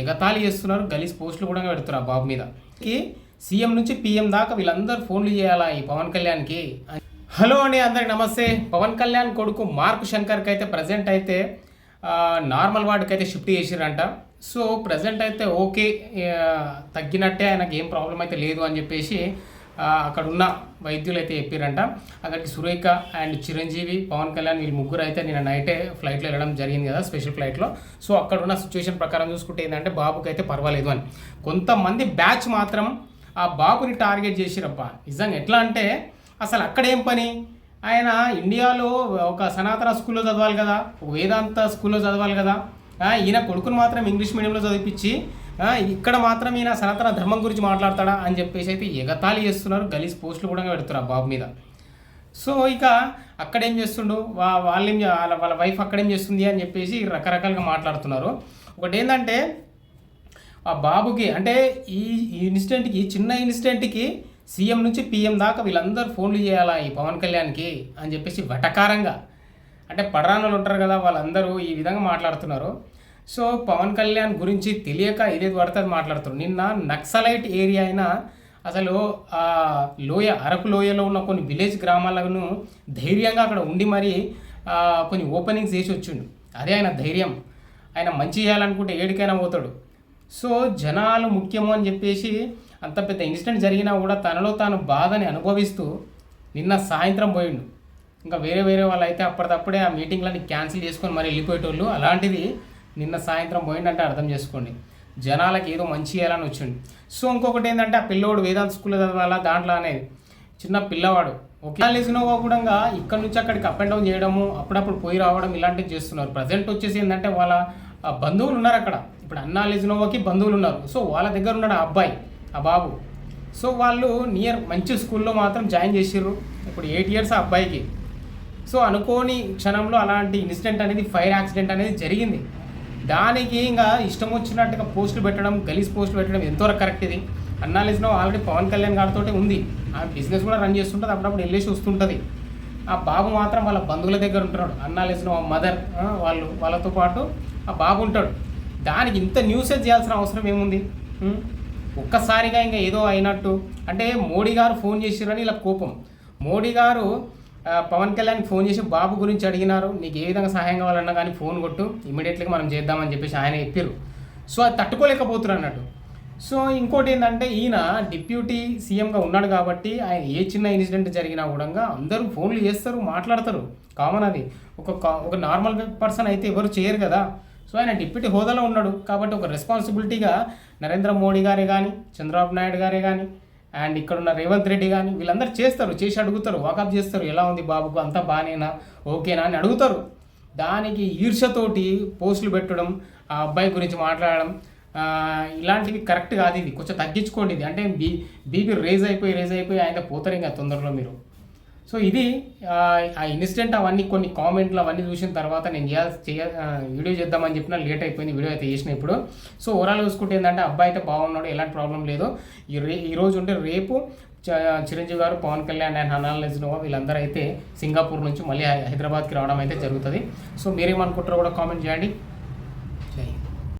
ఎగతాళి చేస్తున్నారు. గలీస్ పోస్టులు కూడా పెడుతున్నారు బాబు మీద. సీఎం నుంచి పీఎం దాకా వీళ్ళందరూ ఫోన్లు చేయాలా ఈ పవన్ కళ్యాణ్కి? హలో అండి అందరికి నమస్తే. పవన్ కళ్యాణ్ కొడుకు మార్క్ శంకర్కి అయితే ప్రజెంట్ అయితే నార్మల్ వార్డుకి అయితే షిఫ్ట్ చేసిరంట సో ప్రజెంట్ అయితే ఓకే తగ్గినట్టే ఆయనకి ఏం ప్రాబ్లం అయితే లేదు అని చెప్పేసి అక్కడ ఉన్న వైద్యులు అయితే చెప్పారంట. అక్కడికి సురేఖ అండ్ చిరంజీవి పవన్ కళ్యాణ్ వీళ్ళు ముగ్గురు అయితే నిన్న నైటే ఫ్లైట్లో వెళ్ళడం జరిగింది కదా స్పెషల్ ఫ్లైట్లో. సో అక్కడ ఉన్న సిచ్యువేషన్ ప్రకారం చూసుకుంటే ఏంటంటే బాబుకి అయితే పర్వాలేదు అని. కొంతమంది బ్యాచ్ మాత్రం ఆ బాబుని టార్గెట్ చేసిరప్ప నిజంగా ఎట్లా అంటే అసలు అక్కడ ఏం పని? ఆయన ఇండియాలో ఒక సనాతన స్కూల్లో చదవాలి కదా వేదాంత స్కూల్లో చదవాలి కదా. ఈయన కొడుకును మాత్రం ఇంగ్లీష్ మీడియంలో చదివించి ఇక్కడ మాత్రం ఈయన సనాతన ధర్మం గురించి మాట్లాడతాడా అని చెప్పేసి అయితే ఎగతాళి చేస్తున్నారు. గలీజ్ పోస్టులు కూడా పెడుతున్నారు ఆ బాబు మీద. సో ఇక అక్కడేం చేస్తుండు? వా వాళ్ళేం వాళ్ళ వాళ్ళ వైఫ్ అక్కడేం చేస్తుంది అని చెప్పేసి రకరకాలుగా మాట్లాడుతున్నారు. ఒకటి ఏంటంటే ఆ బాబుకి అంటే ఈ ఈ ఇన్సిడెంట్కి చిన్న ఇన్సిడెంట్కి సీఎం నుంచి పీఎం దాకా వీళ్ళందరూ ఫోన్లు చేయాలా ఈ పవన్ కళ్యాణ్కి అని చెప్పేసి వెటకారంగా. అంటే పడరానులు ఉంటారు కదా వాళ్ళందరూ ఈ విధంగా మాట్లాడుతున్నారు. సో పవన్ కళ్యాణ్ గురించి తెలియక ఏదేది పడితే అది మాట్లాడుతున్నారు నిన్న నక్సలైట్ ఏరియా అయినా అసలు ఆ లోయ అరకు లోయలో ఉన్న కొన్ని విలేజ్ గ్రామాలను ధైర్యంగా అక్కడ ఉండి మరి కొన్ని ఓపెనింగ్స్ చేసి వచ్చిండు. అదే ఆయన ధైర్యం. ఆయన మంచి చేయాలనుకుంటే ఏడికైనా పోతాడు. సో జనాలు ముఖ్యము అని చెప్పేసి అంత పెద్ద ఇన్సిడెంట్ జరిగినా కూడా తనలో తాను బాధని అనుభవిస్తూ నిన్న సాయంత్రం పోయిండు. ఇంకా వేరే వేరే వాళ్ళు అయితే అప్పటికప్పుడే ఆ మీటింగ్లని క్యాన్సిల్ చేసుకొని మరి వెళ్ళిపోయేటోళ్ళు. అలాంటిది నిన్న సాయంత్రం పోయిండంటే అర్థం చేసుకోండి. జనాలకి ఏదో మంచి చేయాలని వచ్చింది సో ఇంకొకటి ఏంటంటే ఆ పిల్లోడు వేదాంత స్కూల్లో చదవాలా? దాంట్లో అనేది. చిన్న పిల్లవాడు. ఒకే లేసినోవా ఇక్కడ నుంచి అక్కడికి అప్ అండ్ డౌన్ చేయడము అప్పుడప్పుడు పోయి రావడం ఇలాంటివి చేస్తున్నారు. ప్రజెంట్ వచ్చేసి ఏంటంటే వాళ్ళ బంధువులు ఉన్నారు అక్కడ. ఇప్పుడు అన్నా లెజినోవాకి బంధువులు ఉన్నారు. సో వాళ్ళ దగ్గర ఉన్నాడు ఆ అబ్బాయి ఆ బాబు. సో వాళ్ళు నియర్ మంచి స్కూల్లో మాత్రం జాయిన్ చేసిర్రు. ఇప్పుడు ఎయిట్ ఇయర్స్ ఆ అబ్బాయికి. సో అనుకోని క్షణంలో అలాంటి ఇన్సిడెంట్ అనేది ఫైర్ యాక్సిడెంట్ అనేది జరిగింది. దానికి ఇంకా ఇష్టం వచ్చినట్టుగా పోస్టులు పెట్టడం గలీజ్ పోస్టులు పెట్టడం ఎంతవరకు కరెక్ట్ ఇది? అన్నాలేసిన ఆల్రెడీ పవన్ కళ్యాణ్ గారితో ఉంది. ఆ బిజినెస్ కూడా రన్ చేస్తుంటుంది అప్పుడప్పుడు వెళ్ళేసి వస్తుంటుంది. ఆ బాబు మాత్రం వాళ్ళ బంధువుల దగ్గర ఉంటున్నాడు. అన్నాలేసిన మదర్ వాళ్ళు వాళ్ళతో పాటు ఆ బాబు ఉంటాడు. దానికి ఇంత న్యూసేజ్ చేయాల్సిన అవసరం ఏముంది? ఒక్కసారిగా ఇంకా ఏదో అయినట్టు. అంటే మోడీ గారు ఫోన్ చేసిరని ఇలా కోపం. మోడీ గారు పవన్ కళ్యాణ్ ఫోన్ చేసి బాబు గురించి అడిగినారు నీకు ఏ విధంగా సహాయం కావాలన్నా కానీ ఫోన్ కొట్టు ఇమీడియట్లీగా మనం చేద్దామని చెప్పేసి ఆయన చెప్పారు సో అది తట్టుకోలేకపోతున్నారు అన్నట్టు. సో ఇంకోటి ఏంటంటే ఈయన డిప్యూటీ సీఎంగా ఉన్నాడు కాబట్టి ఆయన ఏ చిన్న ఇన్సిడెంట్ జరిగినా కూడా అందరూ ఫోన్లు చేస్తారు మాట్లాడతారు. కామన్ అది. ఒక కా- ఒక నార్మల్ పర్సన్ అయితే ఎవరు చేయరు కదా. సో ఆయన డిప్యూటీ హోదాలో ఉన్నాడు కాబట్టి ఒక రెస్పాన్సిబిలిటీగా నరేంద్ర మోడీ గారే కానీ చంద్రబాబు నాయుడు గారే కానీ అండ్ ఇక్కడ ఉన్న రేవంత్ రెడ్డి కానీ వీళ్ళందరూ చేస్తారు చేసి అడుగుతారు వాకప్ చేస్తారు ఎలా ఉంది బాబుకు అంతా బాగానేనా ఓకేనా అని అడుగుతారు. దానికి ఈర్షతోటి పోస్టులు పెట్టడం ఆ అబ్బాయి గురించి మాట్లాడడం ఇలాంటివి కరెక్ట్ కాదు ఇది. కొంచెం తగ్గించుకోండి ఇది. అంటే బీ బీపీ రేజ్ అయిపోయి రేజ్ అయిపోయి ఆయన పోతారు ఇంకా తొందరలో మీరు. సో ఇది ఆ, ఇన్సిడెంట్ అవన్నీ కొన్ని కామెంట్లు అవన్నీ చూసిన తర్వాత నేను చేయాల్సి చేయ వీడియో చేద్దామని చెప్పిన లేట్ అయిపోయింది వీడియో అయితే చేసిన ఇప్పుడు. సో ఓవరాల్ చూసుకుంటే ఏంటంటే అబ్బాయి అయితే బాగున్నాడు ఎలాంటి ప్రాబ్లం లేదు. ఈ రోజు ఉంటే రేపు చ- చిరంజీవి గారు పవన్ కళ్యాణ్ అండ్ హనాల్ వీళ్ళందరూ అయితే సింగపూర్ నుంచి మళ్ళీ హైదరాబాద్కి రావడం అయితే జరుగుతుంది. సో మీరేమనుకుంటారో కూడా కామెంట్ చేయండి.